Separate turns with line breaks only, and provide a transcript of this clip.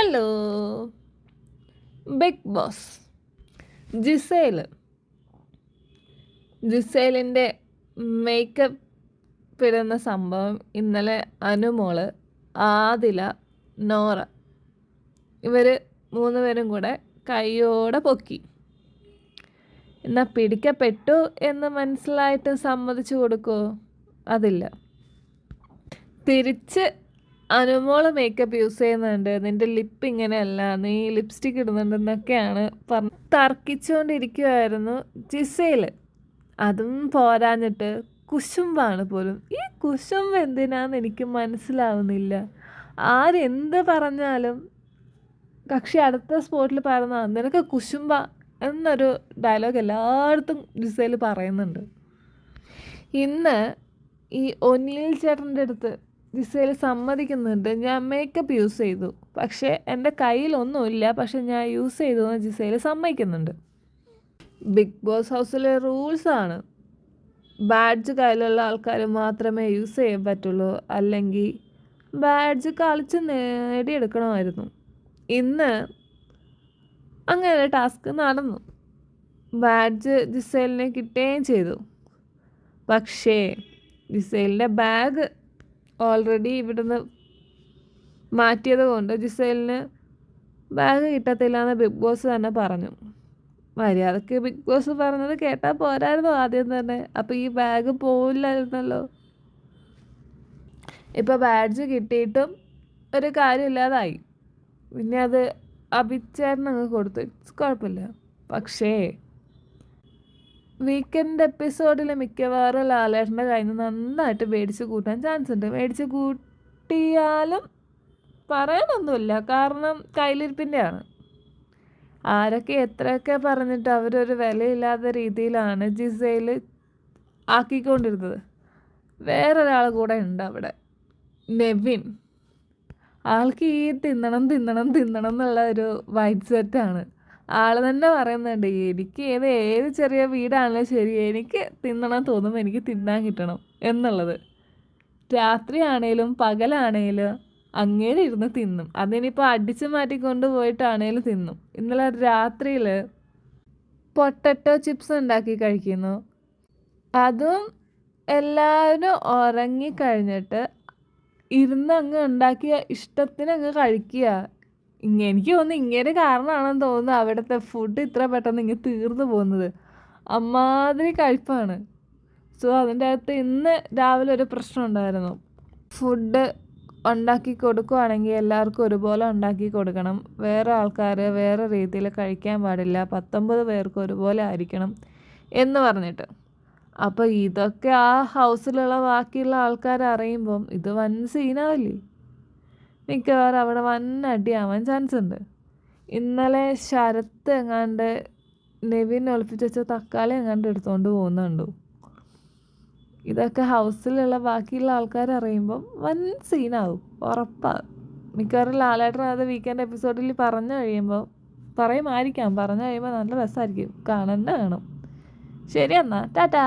Hello. Bigg Boss Gizele ജിസേലിന്റെ makeup ഇടുന്ന സംഭവം ഇന്നലെ അനുമോൾ ആദില നോറ ഇവർ മൂന്ന് പേരും കൂടെ കൈയോടെ പൊക്കി. എന്നാൽ പിടിക്കപ്പെട്ടു എന്ന് മനസ്സിലായിട്ട് സമ്മതിച്ചു കൊടുക്കുമോ അതില്ല. തിരിച്ച് അനുമോൾ മേക്കപ്പ് യൂസ് ചെയ്യുന്നുണ്ട്. നിന്റെ ലിപ്പ് ഇങ്ങനെയല്ല. നീ ലിപ്സ്റ്റിക് ഇടുന്നുണ്ടെന്നൊക്കെയാണ് പറഞ്ഞ് തർക്കിച്ചുകൊണ്ടിരിക്കുവായിരുന്നു ജിസയിൽ അതും പോരാഞ്ഞിട്ട് കുശുമ്പാണ് പോലും. ഈ കുശുമ്പ് എന്തിനാന്ന് എനിക്ക് മനസ്സിലാവുന്നില്ല. ആരെന്ത് പറഞ്ഞാലും കക്ഷി അടുത്ത സ്പോട്ടിൽ പറഞ്ഞ നിനക്ക് കുശുമ്പ എന്നൊരു ഡയലോഗ് എല്ലായിടത്തും ജിസയിൽ പറയുന്നുണ്ട്. ഇന്ന് ഈ ഒനിൽ ചേട്ടന്റെ അടുത്ത് ജിസേൽ സമ്മതിക്കുന്നുണ്ട്. ഞാൻ മേക്കപ്പ് യൂസ് ചെയ്തു. പക്ഷേ എന്റെ കയ്യിലൊന്നുമില്ല. പക്ഷെ ഞാൻ യൂസ് ചെയ്തു എന്ന് ജിസയിൽ സമ്മതിക്കുന്നുണ്ട് ബിഗ് ബോസ് ഹൗസിലെ റൂൾസാണ് ബാഡ്ജ് കയ്യിലുള്ള ആൾക്കാർ മാത്രമേ യൂസ് ചെയ്യാൻ പറ്റുള്ളൂ. അല്ലെങ്കിൽ ബാഡ്ജ് കളിച്ച് നേടിയെടുക്കണമായിരുന്നു. ഇന്ന് അങ്ങനെ ടാസ്ക് നടന്നു. ബാഡ്ജ് ജിസേലിനെ കിട്ടുകയും ചെയ്തു. പക്ഷേ ജിസേലിന്റെ ബാഗ് ഓൾറെഡി ഇവിടുന്ന് മാറ്റിയത് കൊണ്ട് ജിസേലിന് ബാഗ് കിട്ടത്തില്ല എന്ന് ബിഗ് ബോസ് തന്നെ പറഞ്ഞു. മര്യാദയ്ക്ക് ബിഗ് ബോസ് പറഞ്ഞത് കേട്ടാൽ പോരായിരുന്നു ആദ്യം തന്നെ. അപ്പോൾ ഈ ബാഗ് പോവില്ലായിരുന്നല്ലോ. ഇപ്പോൾ ബാഡ്ജ് കിട്ടിയിട്ടും ഒരു കാര്യമില്ലാതായി. പിന്നെ അത് അഭിച്ചേട്ടനങ്ങ് കൊടുത്തു. കുഴപ്പമില്ല. പക്ഷേ വീക്കെൻഡ് എപ്പിസോഡിൽ മിക്കവാറും ലാലേട്ടന്റെ കയ്യിൽ നിന്ന് നന്നായിട്ട് മേടിച്ച് കൂട്ടാൻ ചാൻസ് ഉണ്ട്. മേടിച്ച് കൂട്ടിയാലും പറയാനൊന്നുമില്ല. കാരണം കയ്യിലിരിപ്പിന്റെയാണ്. ആരൊക്കെ എത്രയൊക്കെ പറഞ്ഞിട്ട് അവരൊരു വിലയില്ലാത്ത രീതിയിലാണ് ജിസയിൽ ആക്കിക്കൊണ്ടിരുന്നത്. വേറൊരാൾ കൂടെ ഉണ്ട് അവിടെ. നെവിൻ. ആൾക്ക് ഈ തിന്നണം തിന്നണം തിന്നണം എന്നുള്ള ഒരു വൈറ്റ് സെറ്റാണ് ആൾ തന്നെ പറയുന്നുണ്ട് എനിക്ക് ഏത് ഏത് ചെറിയ വീടാണെങ്കിലും ശരി എനിക്ക് തിന്നണം തോന്നുമ്പോൾ എനിക്ക് തിന്നാൻ കിട്ടണം എന്നുള്ളത്. രാത്രിയാണേലും പകലാണേലും അങ്ങേരെ ഇരുന്ന് തിന്നും. അതിനിപ്പോൾ അടിച്ചു മാറ്റിക്കൊണ്ട് പോയിട്ടാണേലും തിന്നും. ഇന്നലെ രാത്രിയിൽ പൊട്ടറ്റോ ചിപ്സ് ഉണ്ടാക്കി കഴിക്കുന്നു. അതും എല്ലാവരും ഉറങ്ങിക്കഴിഞ്ഞിട്ട് ഇരുന്ന് അങ്ങ് ഉണ്ടാക്കിയ ഇഷ്ടത്തിന് അങ്ങ് കഴിക്കുക. എനിക്ക് തോന്നുന്നു ഇങ്ങനെ കാരണമാണെന്ന് തോന്നുന്നു അവിടുത്തെ ഫുഡ് ഇത്ര പെട്ടെന്ന് ഇങ്ങനെ തീർന്നു പോകുന്നത്. അമ്മാതിരി കഴിപ്പാണ് സോ അതിന്റെ അകത്ത് ഇന്ന് രാവിലെ ഒരു പ്രശ്നം ഉണ്ടായിരുന്നു. ഫുഡ് ഉണ്ടാക്കി കൊടുക്കുവാണെങ്കിൽ എല്ലാവർക്കും ഒരുപോലെ ഉണ്ടാക്കി കൊടുക്കണം. വേറെ ആൾക്കാർ വേറെ രീതിയിൽ കഴിക്കാൻ പാടില്ല. പത്തൊമ്പത് പേർക്ക് ഒരുപോലെ ആയിരിക്കണം എന്ന് പറഞ്ഞിട്ട്. അപ്പോൾ ഇതൊക്കെ ആ ഹൗസിലുള്ള ബാക്കിയുള്ള ആൾക്കാർ അറിയുമ്പം ഇത് വൻ സീനാവില്ലേ മിക്കവാറും അവിടെ വൻ അടിയാവാൻ ചാൻസ് ഉണ്ട്. ഇന്നലെ ശരത്ത് എങ്ങാണ്ട് നെവിൻ ഒളിപ്പിച്ച് വെച്ച തക്കാളി എങ്ങാണ്ട് എടുത്തുകൊണ്ട് പോകുന്നുണ്ട് ഇതൊക്കെ ഹൗസിലുള്ള ബാക്കിയുള്ള ആൾക്കാർ അറിയുമ്പം വൻ സീനാവും ഉറപ്പാണ് മിക്കവാറും ലാലേട്ടൻ അത് വീക്കെൻഡ് എപ്പിസോഡിൽ പറഞ്ഞു കഴിയുമ്പോൾ പറയുമായിരിക്കാം പറഞ്ഞു കഴിയുമ്പോൾ നല്ല രസമായിരിക്കും കാണണ്ട കാണും. ശരി എന്നാൽ ടാറ്റാ.